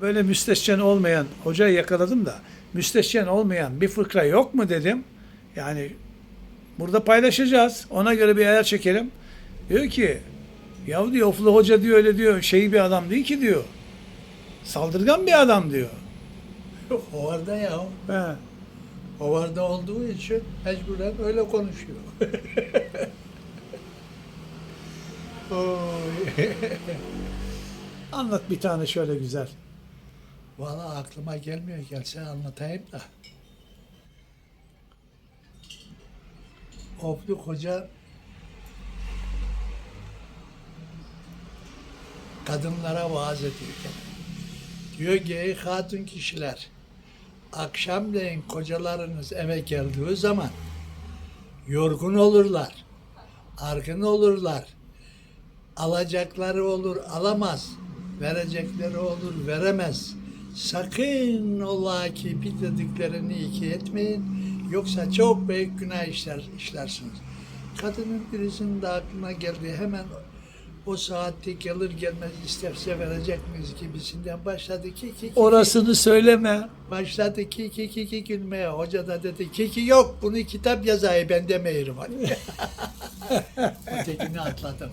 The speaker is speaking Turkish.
Böyle müstehcen olmayan, hocayı yakaladım da, müstehcen olmayan bir fıkra yok mu dedim. Yani burada paylaşacağız. Ona göre bir ayar çekelim. Diyor ki, ya diyor Oflu Hoca diyor öyle diyor, şey bir adam değil ki diyor. Saldırgan bir adam diyor. Hovarda ya. He. Hovarda olduğu için mecburen öyle konuşuyor. Anlat bir tane şöyle güzel. Valla aklıma gelmiyor. Gelse anlatayım da. Ofluk Hoca kadınlara vaaz ediyorken diyor ki hatun kişiler akşamleyin kocalarınız eve geldiği zaman yorgun olurlar, argın olurlar, alacakları olur alamaz, verecekleri olur veremez. Sakın ola ki bir dediklerini iki etmeyin, yoksa çok büyük günah işler, işlersiniz. Kadının birisinin de aklına geldi hemen o saatte gelir gelmez isterse verecek miyiz gibisinden başladı ki ki ki- Orasını söyleme. Başladı ki ki ki ki gülmeye. Hoca da dedi ki ki yok bunu kitap yazayı ben demeyirim. Ötekini atladım.